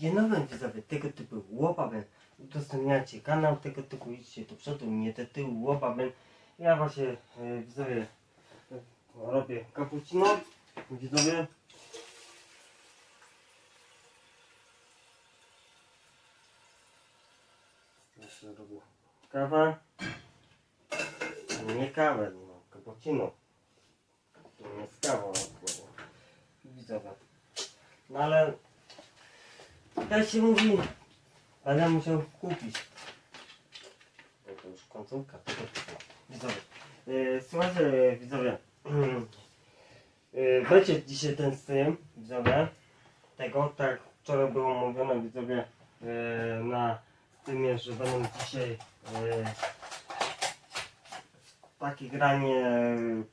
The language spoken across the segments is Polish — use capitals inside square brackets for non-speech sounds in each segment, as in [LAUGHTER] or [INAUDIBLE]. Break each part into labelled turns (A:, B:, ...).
A: Dobry widzowie, tego typu łopabem udostępniacie kanał, tego typu idźcie do przodu, nie do tyłu łopabem. Ja właśnie e, widzowie e, robię cappuccino, widzowie. Jeszcze robię kawę. Nie kawę, no, cappuccino. To nie jest kawa, no, widzowie. No ale jak się mówi, będę musiał kupić. No to już końcówka. Widzowie. Yy, słuchajcie, widzowie. Będzie dzisiaj ten stream, widzowie. Tego, tak wczoraj było mówione, widzowie, yy, na streamie, że będą dzisiaj takie granie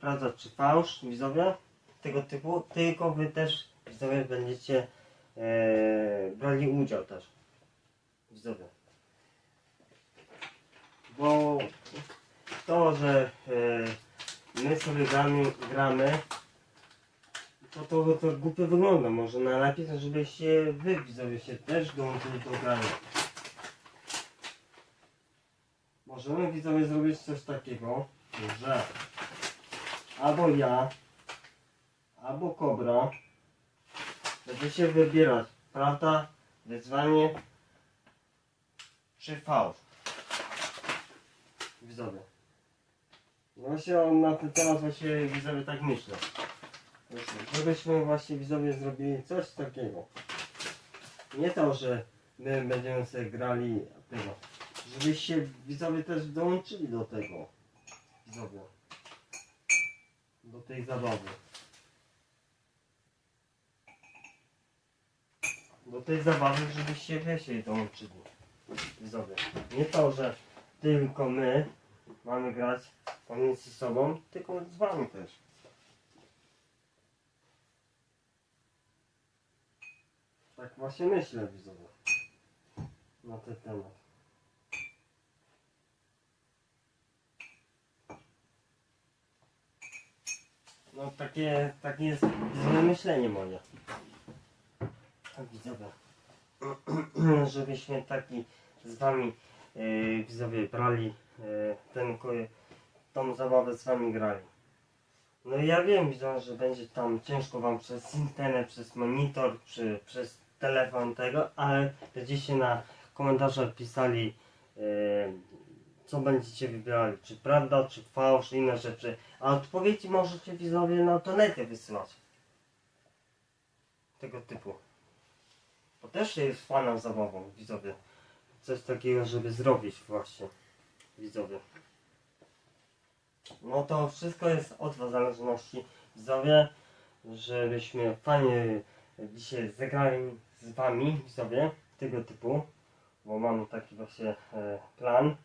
A: prawda czy fałsz, widzowie. Tego typu, tylko wy też, widzowie, będziecie e, brali udział też. Widzowie. Bo to, że e, my sobie gramy, gramy to, to, to głupio wygląda. Może najlepiej, żebyście wy widzowie się też dołączyli do grania. Możemy widzowie zrobić coś takiego, że albo ja, albo Kobra Będziecie wybierać prawda, wyzwanie czy fałsz. Widzowie. No Właśnie on na ten temat właśnie widzowie tak myślę. Właśnie, Żebyśmy właśnie widzowie zrobili coś takiego. Nie to, że my będziemy sobie grali tego. Żebyście widzowie też dołączyli do tego. Widzowie. Do tej zabawy. Do tej zabawy, żebyście wy się dołączyli. Widzowie. Nie to, że tylko my mamy grać pomiędzy sobą, tylko z wami też. Tak właśnie myślę, widzowie. Na ten temat. No takie, takie jest złe myślenie moje. Tak, widzowie. [CLEARS THROAT] Żebyśmy taki z wami e, widzowie brali e, ten tą zabawę z wami grali. No i ja wiem widzowie, że będzie tam ciężko wam przez internet, przez monitor, czy przez telefon tego, ale będziecie na komentarzach pisali e, co będziecie wybierali, czy prawda, czy fałsz, inne rzeczy. A odpowiedzi możecie widzowie na tonety wysyłać. Tego typu. To też jest fajną zabawą, widzowie. Coś takiego, żeby zrobić właśnie, widzowie. No to wszystko jest od Was zależności, widzowie, żebyśmy fajnie dzisiaj zagrali z Wami, widzowie, tego typu, bo mam taki właśnie e, plan,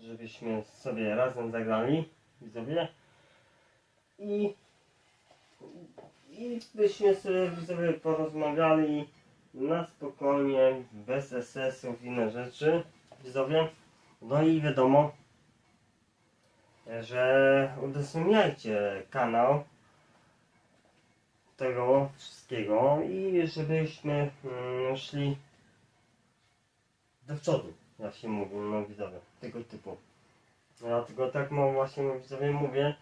A: żebyśmy sobie razem zagrali, widzowie, i i byśmy sobie widzowie porozmawiali na spokojnie, bez SS-ów, inne rzeczy, widzowie. No i wiadomo, że udostępniajcie kanał tego wszystkiego i żebyśmy mm, szli do przodu, jak się mówi, no widzowie, tego typu. Dlatego tak mam właśnie widzowie mówię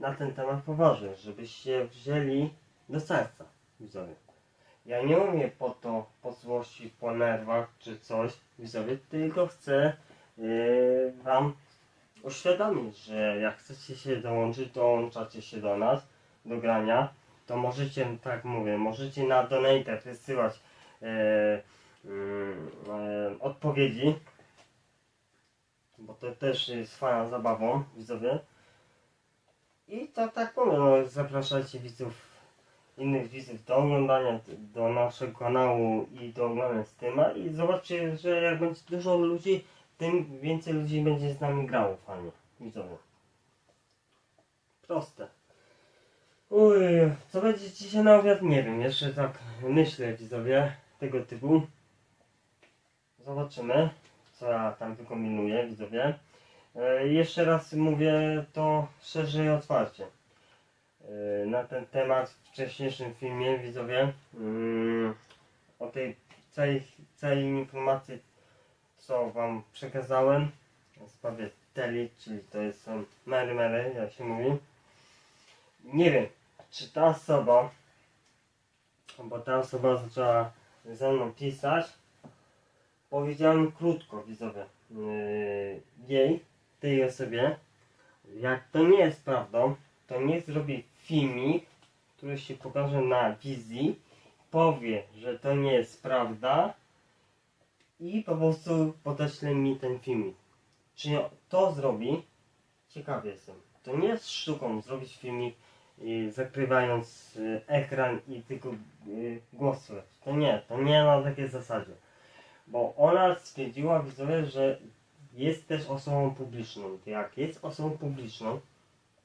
A: na ten temat poważnie, żebyście wzięli do serca, widzowie. Ja nie umiem po to, po złości, po nerwach czy coś, widzowie, tylko chcę yy, wam uświadomić, że jak chcecie się dołączyć, dołączacie się do nas, do grania, to możecie, tak mówię, możecie na donate wysyłać yy, yy, odpowiedzi, bo to też jest fajną zabawą, widzowie. I to tak powiem, no, zapraszajcie widzów, innych widzów do oglądania do naszego kanału i do oglądania streama i zobaczcie, że jak będzie dużo ludzi, tym więcej ludzi będzie z nami grało fajnie, widzowie. Proste. Uj, co będzie dzisiaj na obiad? Nie wiem, jeszcze tak myślę widzowie, tego typu. Zobaczymy, co ja tam wykombinuję, widzowie. E, Jeszcze raz mówię to szerzej otwarcie. E, Na ten temat w wcześniejszym filmie widzowie mm, o tej całej, całej informacji, co wam przekazałem w sprawie Teli, czyli to jest Mary Mary, jak się mówi. Nie wiem, czy ta osoba, bo ta osoba zaczęła ze mną pisać, powiedziałem krótko widzowie yy, jej, tej osobie, jak to nie jest prawdą, to niech zrobi filmik, który się pokaże na wizji, powie, że to nie jest prawda i po prostu podeśle mi ten filmik. Czy to zrobi? Ciekawy jestem. To nie jest sztuką zrobić filmik y, zakrywając y, ekran i tylko y, głos słychać. To nie, to nie na takiej zasadzie. Bo ona stwierdziła widzowie, że jest też osobą publiczną. Jak jest osobą publiczną,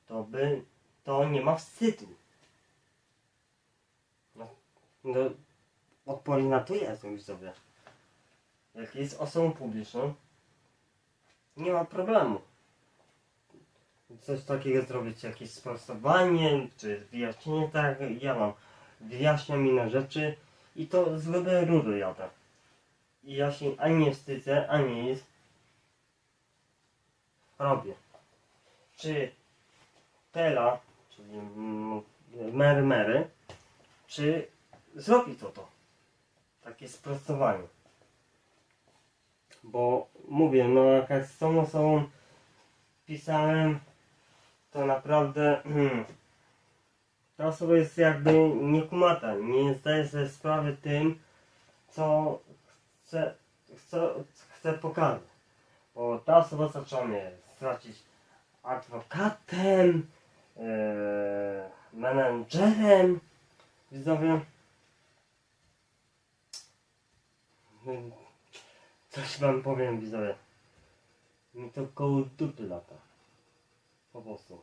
A: to by to nie ma wstydu. No, no odpowiedź na to jest, widzowie. Jak jest osobą publiczną, nie ma problemu. Coś takiego zrobić, jakieś sprostowanie, czy wyjaśnienie, tak ja mam. Wyjaśniam inne rzeczy i to z grubej rury jadę. I ja się ani nie wstydzę, ani nic. Robię. Czy Tela, czyli mm, Mary Mary, czy zrobi to to? Takie sprostowanie. Bo mówię, no jak z tą osobą pisałem, to naprawdę hmm, ta osoba jest jakby niekumata, nie zdaje sobie sprawy tym, co chce, chce, chce pokazać. Bo ta osoba zaczęła mnie stracić adwokatem, e, menedżerem, widzowie. Coś wam powiem widzowie. Mi to koło dupy lata. Po prostu.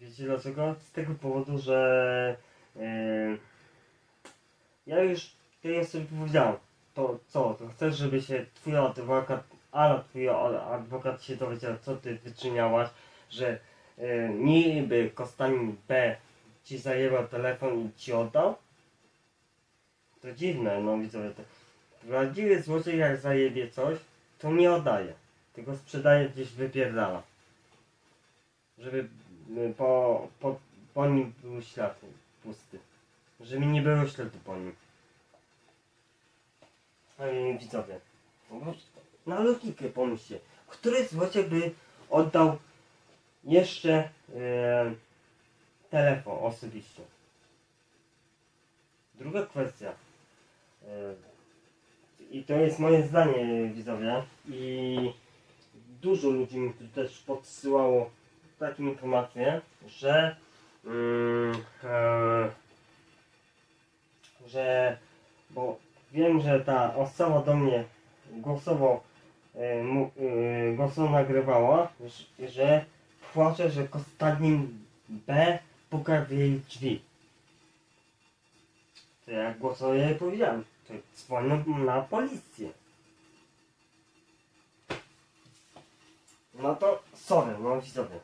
A: Wiecie dlaczego? Z tego powodu, że yy, ja już tej osobie powiedziałem. To co? To chcesz, żeby się twój adwokat, ale twój adwokat się dowiedział, co ty wyczyniałaś, że niby Kostanin B ci zajęła telefon i ci oddał? To dziwne, no widzowie. To, Prawdziwy jak zajebie coś, to nie oddaje. Tylko sprzedaje gdzieś wypierdala. Żeby y, po, po, po nim był ślad pusty. Żeby nie było śladu po nim. No i widzowie. no, Na logikę pomyślcie. Który złodziej by oddał jeszcze e, telefon osobiście? Druga kwestia. E, i to jest moje zdanie, widzowie. I dużo ludzi mi tu też podsyłało takie informacje, że mm, e, że bo wiem, że ta osoba do mnie głosowo e, e, głosowo nagrywała, że płacze, że Konstantin B puka jej drzwi. To ja głosowo jej powiedziałem to dzwonią na policję. No to sorry, no widzowie.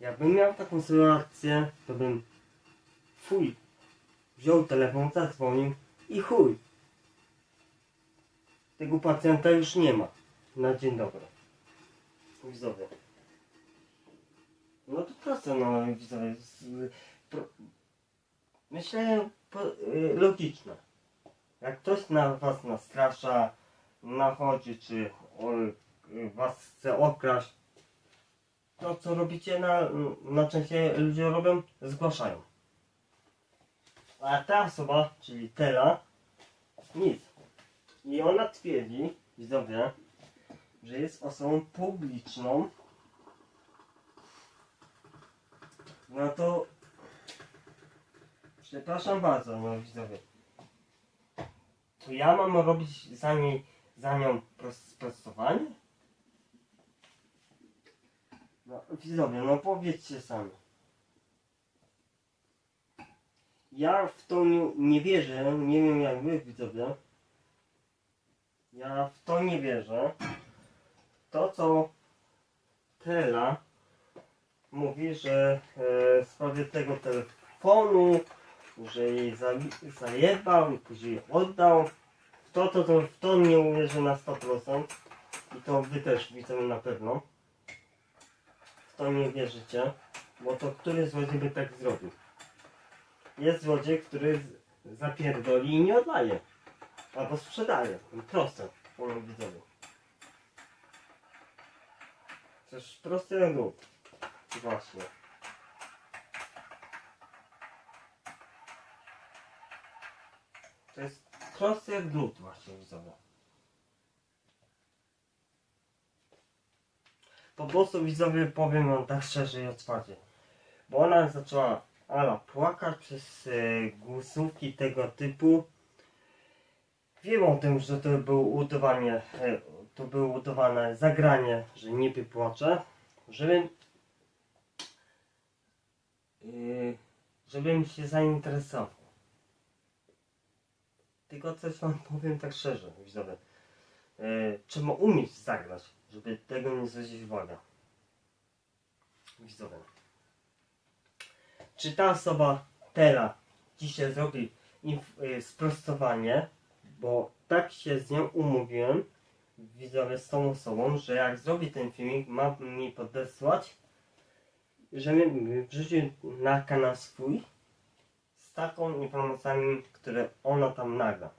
A: Jakbym miał taką sytuację, to bym fuj, wziął telefon, zadzwonił i chuj. Tego pacjenta już nie ma. Na dzień dobry. Widzowie. No to proste, no widzowie. Pro- Myślę po, y, logiczne. Jak ktoś na was nastrasza, nachodzi, czy o, was chce okraść, to co robicie na, na częściej ludzie robią? Zgłaszają. A ta osoba, czyli Tela, nic. I ona twierdzi, widzowie, że jest osobą publiczną. No to przepraszam bardzo, no widzowie to ja mam robić za, niej, za nią pros- sprostowanie? No widzowie, no powiedzcie sami. Ja w to nie, nie wierzę, nie wiem jak wy widzowie. Ja w to nie wierzę. To co Tela mówi, że e, w sprawie tego telefonu że jej zajebał i później oddał. W to, to, to, w to nie uwierzę na 100% i to wy też widzę na pewno. W to nie wierzycie, bo to który złodziej by tak zrobił? Jest złodziej, który zapierdoli i nie oddaje. Albo sprzedaje. Proste, powiem widzowie. Coś prosty jak. To jest prosty jak glut właśnie widzowie. Po prostu widzowie powiem wam tak szczerze i otwarcie. Bo ona zaczęła ala płakać przez e, głosówki tego typu. Wiem o tym, że to było udawanie, e, to było udawane zagranie, że niby płacze, żebym yy, żebym się zainteresował. Tylko coś wam powiem tak szczerze, widzowie. Trzeba umieć zagrać, żeby tego nie zwrócić uwagę. Widzowie. Czy ta osoba teraz dzisiaj zrobi yy, sprostowanie, bo tak się z nią umówiłem, widzowie, z tą osobą, że jak zrobi ten filmik, ma mi podesłać, żebym wrzucił na kanał swój z taką informacjami, które ona tam nagra.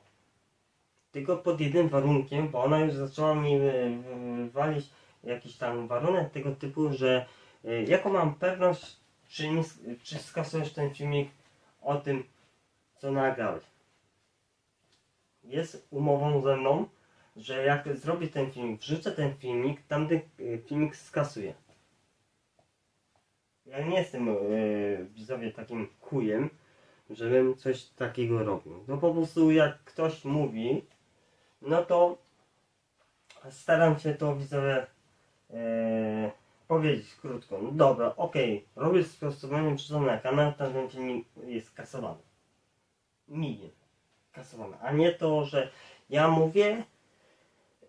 A: Tylko pod jednym warunkiem, bo ona już zaczęła mi wy- walić jakiś tam warunek tego typu, że y, jaką mam pewność, czy, nie, czy skasujesz ten filmik o tym, co nagrałeś. Jest umową ze mną, że jak zrobię ten filmik, wrzucę ten filmik, tamten y, filmik skasuję. Ja nie jestem yy, widzowie takim chujem, żebym coś takiego robił. No po prostu jak ktoś mówi, no to staram się to widzowie yy, powiedzieć krótko. No dobra, okej, robię sprostowanie, wrzucam na kanał, ten filmik jest kasowany. Minie kasowany. A nie to, że ja mówię,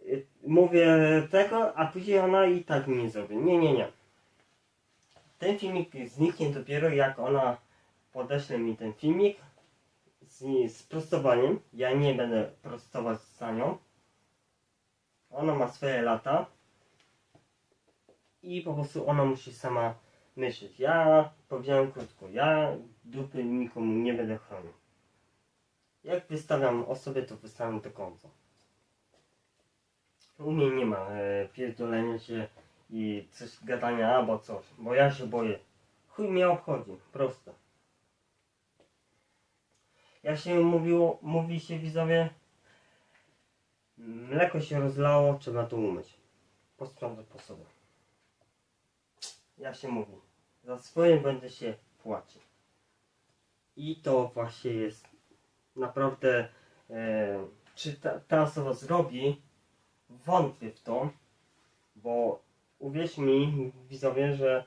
A: y, mówię tego, a później ona i tak mi nie zrobi. Nie, nie, nie. Ten filmik zniknie dopiero jak ona podeśle mi ten filmik z, z prostowaniem. Ja nie będę prostować za nią. Ona ma swoje lata i po prostu ona musi sama myśleć. Ja powiedziałem krótko, ja dupy nikomu nie będę chronił. Jak wystawiam osobę, to wystawiam do końca. U mnie nie ma e, pierdolenia się i coś gadania albo coś, bo ja się boję. Chuj mnie obchodzi, proste. Jak się mówiło, mówi się widzowie, mleko się rozlało, trzeba to umyć. Posprzątać po sobie. Jak się mówi, za swoje będę się płacił. I to właśnie jest naprawdę, e, czy ta, ta osoba zrobi, wątpię w to, bo uwierz mi, widzowie, że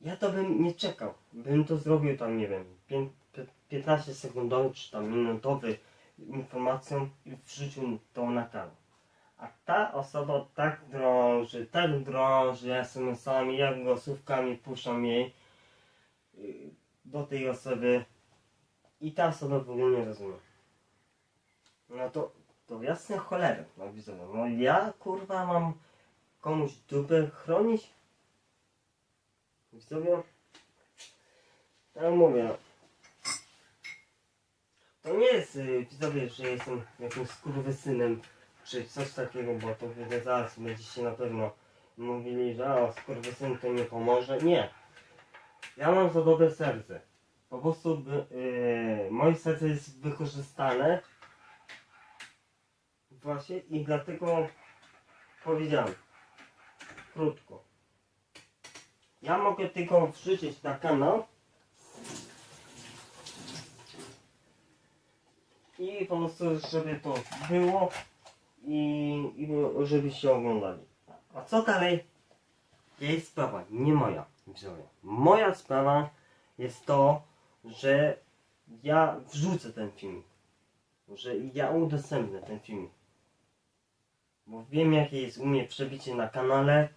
A: ja to bym nie czekał. Bym to zrobił tam, nie wiem, pię- pi- 15 sekundowy czy tam minutowy informacją i wrzucił to na kanał. A ta osoba tak drąży, tak drąży SMS-ami, jak głosówkami puszczam jej y, do tej osoby i ta osoba w ogóle nie rozumie. No to, to jasne cholery, no widzowie. No ja kurwa mam komuś dupę chronić? Widzowie? Ja mówię. To nie jest y, widzowie, że jestem jakimś skurwysynem czy coś takiego, bo to wy zaraz będziecie na pewno mówili, że o skurwysyn to nie pomoże. Nie. Ja mam za dobre serce. Po prostu yy, moje serce jest wykorzystane właśnie i dlatego powiedziałem krótko. Ja mogę tylko wrzucić na kanał i po prostu żeby to było i, i żebyście oglądali. A co dalej? Jest sprawa, nie moja. Moja sprawa jest to, że ja wrzucę ten film. Że ja udostępnię ten film. Bo wiem jakie jest u mnie przebicie na kanale,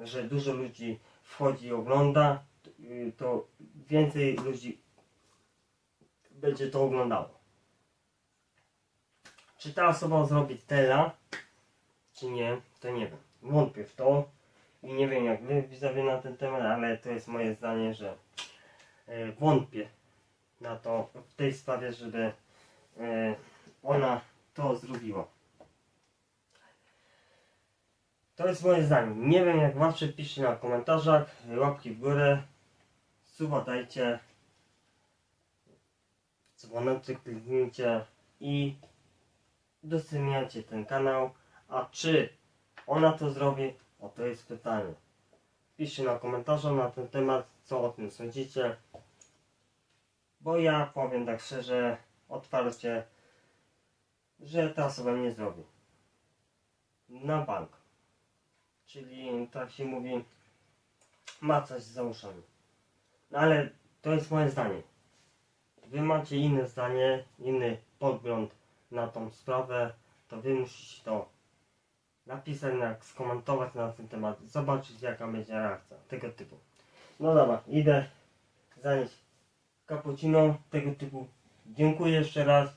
A: że dużo ludzi wchodzi i ogląda, y, to więcej ludzi będzie to oglądało. Czy ta osoba zrobi tela, czy nie, to nie wiem. Wątpię w to i nie wiem jak wy widzowie na ten temat, ale to jest moje zdanie, że e, wątpię na to w tej sprawie, żeby e, ona to zrobiła. To jest moje zdanie. Nie wiem jak wasze piszcie na komentarzach, łapki w górę, suba dajcie, dzwoneczek kliknijcie i udostępniacie ten kanał. A czy ona to zrobi? O to jest pytanie. Piszcie na komentarzu na ten temat, co o tym sądzicie. Bo ja powiem tak szczerze, otwarcie, że ta osoba nie zrobi. Na bank. Czyli tak się mówi, ma coś za uszami. No ale to jest moje zdanie. Wy macie inne zdanie, inny pogląd na tą sprawę, to wy musicie to napisać, skomentować na ten temat, zobaczyć jaka będzie reakcja tego typu. No dobra, idę zanieść cappuccino tego typu. Dziękuję jeszcze raz,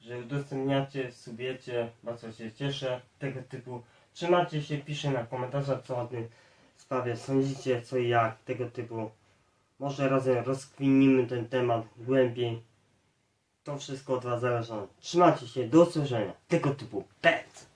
A: że udostępniacie, subiecie, bardzo się cieszę tego typu. Trzymacie się, piszę na komentarzach co o tym sprawie sądzicie, co i jak tego typu. Może razem rozkwinimy ten temat głębiej. To wszystko od Was zależy. Trzymacie się, do usłyszenia. Tego typu pet.